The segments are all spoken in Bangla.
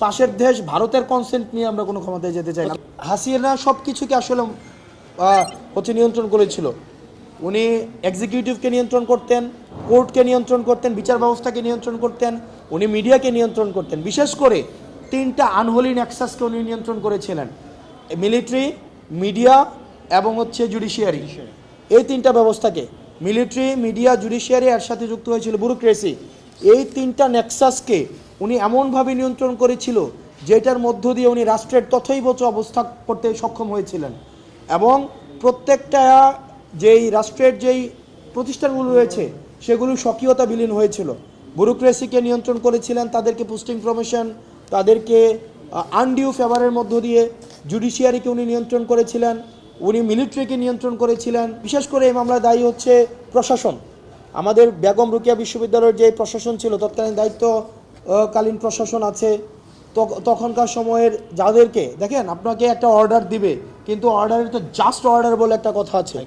পাশের দেশ ভারতের কনসেন্ট নিয়ে আমরা কোনো ক্ষমতায় যেতে চাই না। হাসিনা সব কিছুকে আসলে হচ্ছে নিয়ন্ত্রণ করেছিল। উনি এক্সিকিউটিভকে নিয়ন্ত্রণ করতেন কোর্টকে নিয়ন্ত্রণ করতেন, বিচার ব্যবস্থাকে নিয়ন্ত্রণ করতেন, উনি মিডিয়াকে নিয়ন্ত্রণ করতেন। বিশেষ করে তিনটা আনহোলি নেক্সাসকে উনি নিয়ন্ত্রণ করেছিলেন। মিলিটারি মিডিয়া এবং হচ্ছে জুডিশিয়ারি এই তিনটা ব্যবস্থাকে মিলিটারি মিডিয়া জুডিশিয়ারি এর সাথে যুক্ত হয়েছিল ব্যুরোক্রেসি এই তিনটা নেক্সাসকে উনি এমনভাবে নিয়ন্ত্রণ করেছিল, যেটার মধ্য দিয়ে উনি রাষ্ট্রের তথৈবচ অবস্থা করতে সক্ষম হয়েছিলেন। এবং প্রত্যেকটা যেই রাষ্ট্রের যেই প্রতিষ্ঠানগুলো রয়েছে, সেগুলো স্বকীয়তা বিলীন হয়েছিল। ব্যুরোক্রেসিকে নিয়ন্ত্রণ করেছিলেন, তাদেরকে পোস্টিং প্রমোশন, তাদেরকে আনডিউ ফেভারের মধ্য দিয়ে জুডিশিয়ারিকে উনি নিয়ন্ত্রণ করেছিলেন, উনি মিলিটারিকে নিয়ন্ত্রণ করেছিলেন। বিশেষ করে এই মামলায় দায়ী হচ্ছে প্রশাসন। আমাদের বেগম রুকিয়া বিশ্ববিদ্যালয়ের যে প্রশাসন ছিল, তৎকালীন দায়িত্বকালীন প্রশাসন আছে তখ- তখনকার সময়ের যাদেরকে দেখেন আপনাকে একটা অর্ডার দিবে কিন্তু অর্ডারের তো জাস্ট অর্ডার বলে একটা কথা আছে।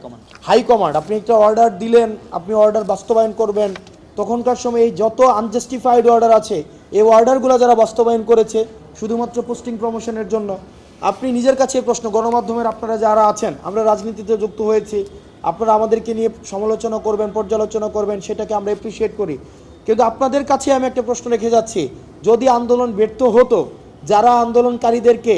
হাই কমান্ড আপনি একটা অর্ডার দিলেন আপনি অর্ডার বাস্তবায়ন করবেন তখনকার সময় এই যত আনজাস্টিফাইড অর্ডার আছে এই অর্ডারগুলো যারা বাস্তবায়ন করেছে শুধুমাত্র পোস্টিং প্রমোশনের জন্য আপনি নিজের কাছে প্রশ্ন গণমাধ্যমের আপনারা যারা আছেন আমরা রাজনীতিতে যুক্ত হয়েছি আপনারা আমাদেরকে নিয়ে সমালোচনা করবেন পর্যালোচনা করবেন সেটাকে আমরা এপ্রিসিয়েট করি। কিন্তু আপনাদের কাছে আমি একটা প্রশ্ন রেখে যাচ্ছি। যদি আন্দোলন ব্যর্থ হতো, যারা আন্দোলনকারীদেরকে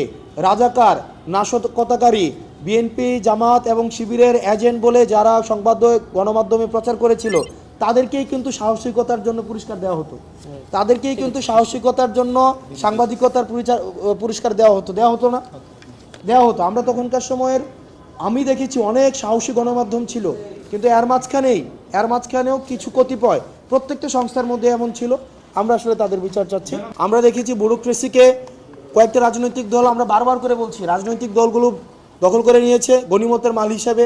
রাজাকার, নাশকতাকারী, বিএনপি, জামাত এবং শিবিরের এজেন্ট বলে যারা সংবাদ গণমাধ্যমে প্রচার করেছিল, তাদেরকেই কিন্তু সাহসিকতার জন্য পুরস্কার দেওয়া হতো। তাদেরকেই কিন্তু সাহসিকতার জন্য সাংবাদিকতার পুরস্কার দেওয়া হতো। দেওয়া হতো না? দেওয়া হতো। আমরা তখনকার সময়ের, আমি দেখেছি অনেক সাহসী গণমাধ্যম ছিল। কিন্তু এর মাঝখানেই, এর মাঝখানেও কিছু কতিপয় প্রত্যেকটা সংস্থার মধ্যে এমন ছিল। আমরা আসলে তাদের বিচার চাচ্ছি। আমরা দেখেছি ব্যুরোক্রেসিকে কয়েকটা রাজনৈতিক দল আমরা বারবার করে বলছি। রাজনৈতিক দলগুলো দখল করে নিয়েছে গণিমতের মাল হিসাবে।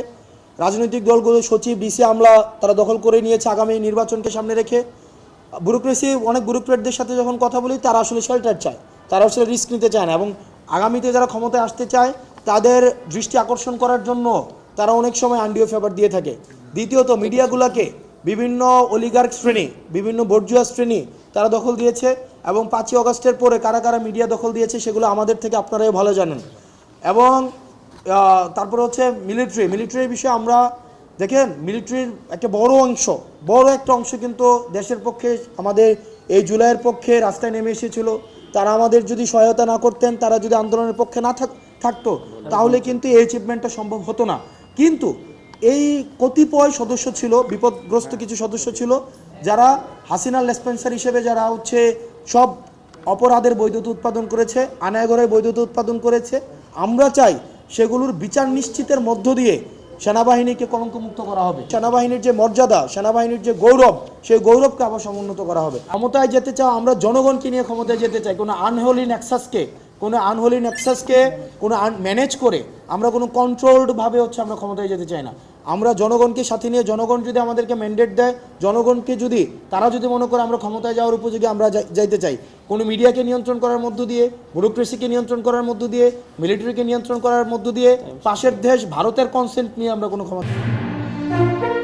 রাজনৈতিক দলগুলো সচিব, ডিসি আমলা তারা দখল করে নিয়েছে আগামী নির্বাচনকে সামনে রেখে। ব্যুরোক্রেসি, অনেক ব্যুরোক্রেটদের সাথে যখন কথা বলি, তারা আসলে শেল্টার চায়। তারা আসলে রিস্ক নিতে চায় না এবং আগামীতে যারা ক্ষমতায় আসতে চায়, তাদের দৃষ্টি আকর্ষণ করার জন্য তারা অনেক সময় আন্ডিও ফেভার দিয়ে থাকে। দ্বিতীয়ত, মিডিয়াগুলোকে বিভিন্ন অলিগার্ক শ্রেণি, বিভিন্ন বর্জুয়া শ্রেণি তারা দখল দিয়েছে এবং পাঁচই অগস্টের পরে কারা কারা মিডিয়া দখল দিয়েছে সেগুলো আমাদের থেকে আপনারাই ভালো জানেন। এবং তারপরে হচ্ছে মিলিটারি মিলিটারির বিষয়ে আমরা দেখেন মিলিটারির একটা বড় অংশ, বড় একটা অংশ কিন্তু দেশের পক্ষে, আমাদের এই জুলাইয়ের পক্ষে রাস্তায় নেমে এসেছিল। তারা আমাদের যদি সহায়তা না করতেন, তারা যদি আন্দোলনের পক্ষে না থাক, থাকতো, তাহলে কিন্তু এই অ্যাচিভমেন্টটা সম্ভব হতো না। কিন্তু এই কতিপয় সদস্য ছিল, বিপদগ্রস্ত কিছু সদস্য ছিল, যারা হাসিনার লেসপেন্সার হিসেবে যারা হচ্ছে সব অপরাধের বৈধতা উৎপাদন করেছে, আনায়গরের বৈধতা উৎপাদন করেছে। আমরা চাই সেগুলোর বিচার নিশ্চিতের মধ্য দিয়ে সেনাবাহিনীকে কলঙ্কমুক্ত করা হবে। সেনাবাহিনীর যে মর্যাদা, সেনাবাহিনীর যে গৌরব, সেই গৌরবকে আবার সমুন্নত করা হবে। ক্ষমতায় যেতে চাও, আমরা জনগণকে নিয়ে ক্ষমতায় যেতে চাই। কোনো আনহোলি নেক্সাসকে কোনো আনহোলি নেক্সাসকে কোনো ম্যানেজ করে আমরা কোনো কন্ট্রোলড ভাবে হচ্ছে আমরা ক্ষমতায় যেতে চাই না। আমরা জনগণকে সাথে নিয়ে, জনগণ যদি আমাদেরকে ম্যান্ডেট দেয়, জনগণকে যদি, তারা যদি মনে করে আমরা ক্ষমতায় যাওয়ার উপযোগী আমরা যাই- যাইতে চাই, কোনো মিডিয়াকে নিয়ন্ত্রণ করার মধ্য দিয়ে ব্যুরোক্রেসিকে নিয়ন্ত্রণ করার মধ্য দিয়ে মিলিটারিকে নিয়ন্ত্রণ করার মধ্য দিয়ে, পাশের দেশ, ভারতের কনসেন্ট নিয়ে আমরা কোনো ক্ষমতা